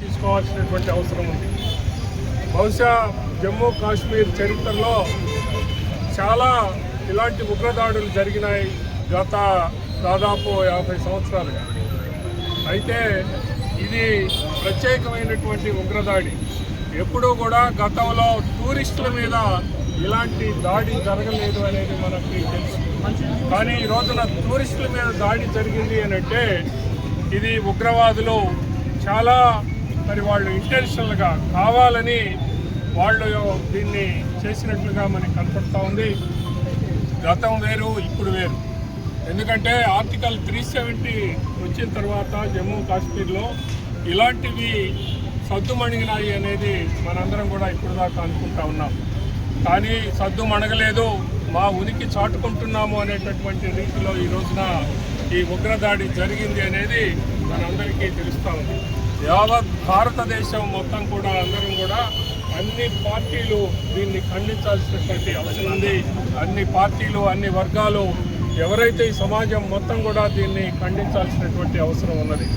తీసుకోవాల్సినటువంటి అవసరం ఉంది. బహుశా జమ్మూ కాశ్మీర్ చరిత్రలో చాలా ఇలాంటి ఉగ్రదాడులు జరిగినాయి. గత దాదాపు యాభై సంవత్సరాలుగా. అయితే ఇది ప్రత్యేకమైనటువంటి ఉగ్రదాడి. ఎప్పుడూ కూడా గతంలో టూరిస్టుల మీద ఇలాంటి దాడి జరగలేదు అనేది మనకి తెలుసు. కానీ ఈ రోజున టూరిస్టుల మీద దాడి జరిగింది అని అంటే ఇది ఉగ్రవాదులు చాలా మరి వాళ్ళు ఇంటెన్షనల్గా కావాలని వాళ్ళు దీన్ని చేసినట్లుగా మనకి కనపడతా ఉంది. గతం వేరు ఇప్పుడు వేరు. ఎందుకంటే ఆర్టికల్ త్రీ సెవెంటీ వచ్చిన తర్వాత జమ్మూ కాశ్మీర్లో ఇలాంటివి సద్దుమణిగినాయి అనేది మనందరం కూడా ఇప్పుడు దాకా అనుకుంటా ఉన్నాం. కానీ సద్దు మణగలేదు మా ఉనికి చాటుకుంటున్నాము అనేటటువంటి రీతిలో ఈ రోజున ఈ ఉగ్రదాడి జరిగింది అనేది మనందరికీ తెలుస్తూ ఉంది. యావత్ భారతదేశం మొత్తం కూడా అందరం కూడా అన్ని పార్టీలు దీన్ని ఖండించాల్సినటువంటి అవసరం ఉంది. అన్ని పార్టీలు అన్ని వర్గాలు ఎవరైతే ఈ సమాజం మొత్తం కూడా దీన్ని ఖండించాల్సినటువంటి అవసరం ఉన్నది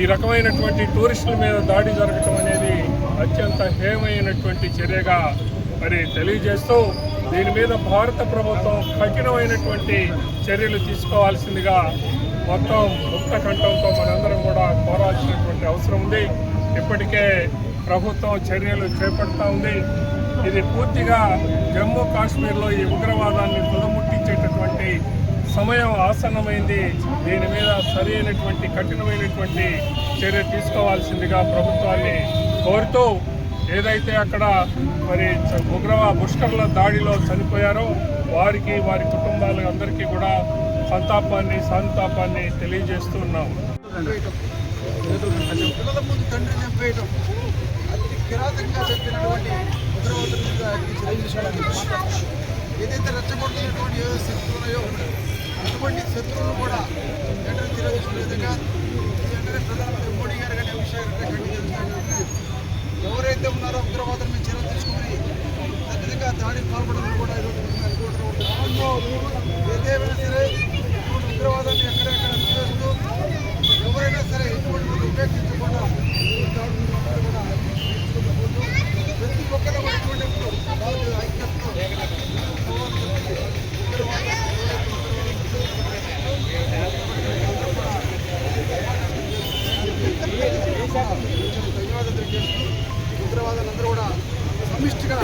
ఈ రకమైనటువంటి టూరిస్టుల మీద దాడి జరగటం అనేది అత్యంత హేయమైనటువంటి చర్యగా మరి తెలియజేస్తూ దీని మీద భారత ప్రభుత్వం కఠినమైనటువంటి చర్యలు తీసుకోవాల్సిందిగా మొత్తం ముక్త కంఠంతో మనందరం కూడా కోరాల్సినటువంటి అవసరం ఉంది. ఇప్పటికే ప్రభుత్వం చర్యలు చేపడతా ఉంది. ఇది పూర్తిగా జమ్మూ కాశ్మీర్లో ఈ ఉగ్రవాదాన్ని తుదముట్టించేటటువంటి సమయం ఆసన్నమైంది. దీని మీద సరైనటువంటి కఠినమైనటువంటి చర్య తీసుకోవాల్సిందిగా ప్రభుత్వాన్ని కోరుతూ ఏదైతే అక్కడ మరి చ- ఉగ్రవా ముష్కర్ల దాడిలో చనిపోయారో వారికి వారి కుటుంబాలకు అందరికీ కూడా సంతాపాన్ని సంతాపాన్ని తెలియజేస్తూ ఉన్నాం పిల్లల ముందు తండ్రి చంపేయటం అతి కిరాతకంగా చెప్పినటువంటి ఉగ్రవాదుల మీద ఏదైతే రెచ్చగొడుతున్నటువంటి ఏ శక్తులు ఉన్నాయో అటువంటి శత్రువులు కూడా వెంటనే తిరగేసుకునే విధంగా వెంటనే ప్రధానమంత్రి మోడీ గారు కానీ అమిత్ ఉగ్రవాదం తెలియజేస్తూ ఉగ్రవాదాలందరూ కూడా సమిష్టిగా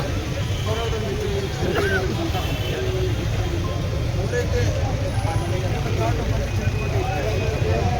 పోరాటం